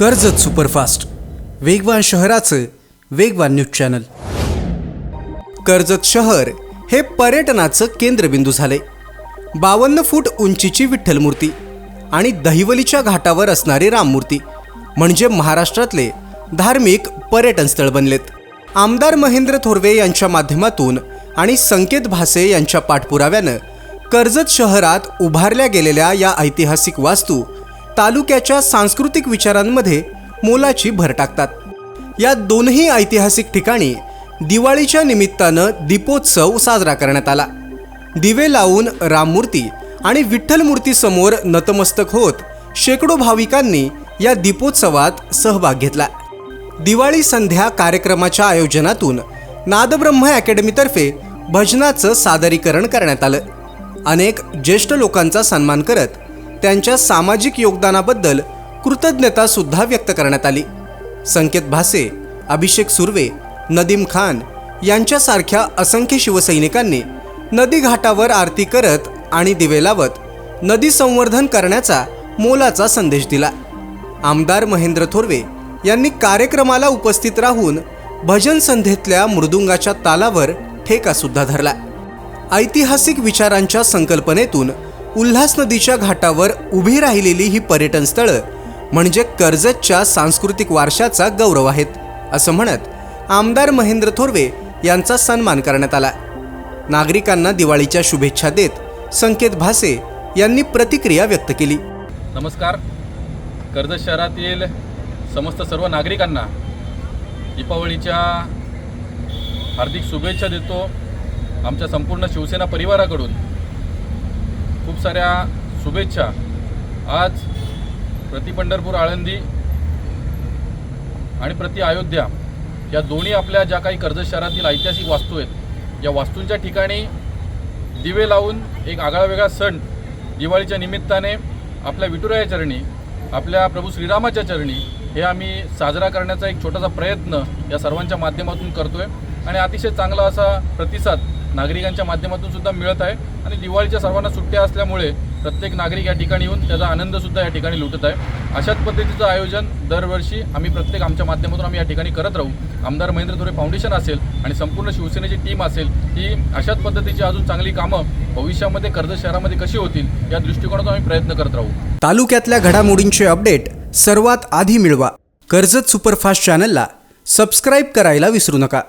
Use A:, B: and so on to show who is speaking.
A: Karjat superfast. वेगवान शहराचं वेगवान न्यूज चॅनल. कर्जत शहर हे पर्यटनाचं केंद्रबिंदू झाले बावन्न फूट उंचीची विठ्ठल मूर्ती आणि दहिवलीच्या घाटावर असणारी राममूर्ती म्हणजे महाराष्ट्रातले धार्मिक पर्यटन स्थळ बनलेत. आमदार महेंद्र थोरवे यांच्या माध्यमातून आणि संकेत भासे यांच्या पाठपुराव्यानं कर्जत शहरात उभारल्या गेलेल्या या ऐतिहासिक वास्तू तालुक्याच्या सांस्कृतिक विचारांमध्ये मोलाची भर टाकतात. या दोनही ऐतिहासिक ठिकाणी दिवाळीच्या निमित्तानं दीपोत्सव साजरा करण्यात आला. दिवे लावून राममूर्ती आणि विठ्ठल मूर्तीसमोर नतमस्तक होत शेकडो भाविकांनी या दीपोत्सवात सहभाग घेतला. दिवाळी संध्या कार्यक्रमाच्या आयोजनातून नादब्रह्म अकॅडमीतर्फे भजनाचं सादरीकरण करण्यात आलं. अनेक ज्येष्ठ लोकांचा सन्मान करत त्यांच्या सामाजिक योगदानाबद्दल कृतज्ञता सुद्धा व्यक्त करण्यात आली. संकेत भासे अभिषेक सुर्वे नदीम खान यांच्यासारख्या असंख्य शिवसैनिकांनी नदी घाटावर आरती करत आणि दिवे लावत नदी संवर्धन करण्याचा मोलाचा संदेश दिला. आमदार महेंद्र थोरवे यांनी कार्यक्रमाला उपस्थित राहून भजन संध्येतल्या मृदुंगाच्या तालावर ठेका सुद्धा धरला. ऐतिहासिक विचारांच्या संकल्पनेतून उल्हास नदीच्या घाटावर उभी राहिलेली ही पर्यटन स्थळं म्हणजे कर्जतच्या सांस्कृतिक वारशाचा गौरव आहेत असं म्हणत आमदार महेंद्र थोरवे यांचा सन्मान करण्यात आला. नागरिकांना दिवाळीच्या शुभेच्छा देत संकेत भासे यांनी प्रतिक्रिया व्यक्त केली.
B: नमस्कार. कर्जत शहरातील समस्त सर्व नागरिकांना दीपावलीच्या हार्दिक शुभेच्छा देतो. आमच्या संपूर्ण शिवसेना परिवाराकडून खूप साऱ्या शुभेच्छा. आज प्रति पंढरपूर आळंदी आणि प्रति अयोध्या या दोन्ही आपल्या ज्या काही कर्जत शहरातील ऐतिहासिक वास्तू आहेत या वास्तूंच्या ठिकाणी दिवे लावून एक आगळा वेगळा सण दिवाळीच्या निमित्ताने आपल्या विठुरायाच्या चरणी आपल्या प्रभू श्रीरामाच्या चरणी हे आम्ही साजरा करण्याचा एक छोटासा प्रयत्न या सर्वांच्या माध्यमातून करतोय. आणि अतिशय चांगला असा प्रतिसाद नागरिकांच्या माध्यमातून सुद्धा मिळत आहे. आणि दिवाळीच्या सर्वांना सुट्ट्या असल्यामुळे प्रत्येक नागरिक या ठिकाणी येऊन त्याचा आनंदसुद्धा या ठिकाणी लुटत आहे. अशाच पद्धतीचं आयोजन दरवर्षी आम्ही प्रत्येक आमच्या माध्यमातून आम्ही या ठिकाणी करत राहू. आमदार महेंद्र धुरे फाउंडेशन असेल आणि संपूर्ण शिवसेनेची टीम असेल ही अशाच पद्धतीची अजून चांगली कामं भविष्यामध्ये कर्जत शहरामध्ये कशी होतील या दृष्टिकोनातून आम्ही प्रयत्न करत राहू.
A: तालुक्यातल्या घडामोडींचे अपडेट सर्वात आधी मिळवा. कर्जत सुपरफास्ट चॅनलला सबस्क्राईब करायला विसरू नका.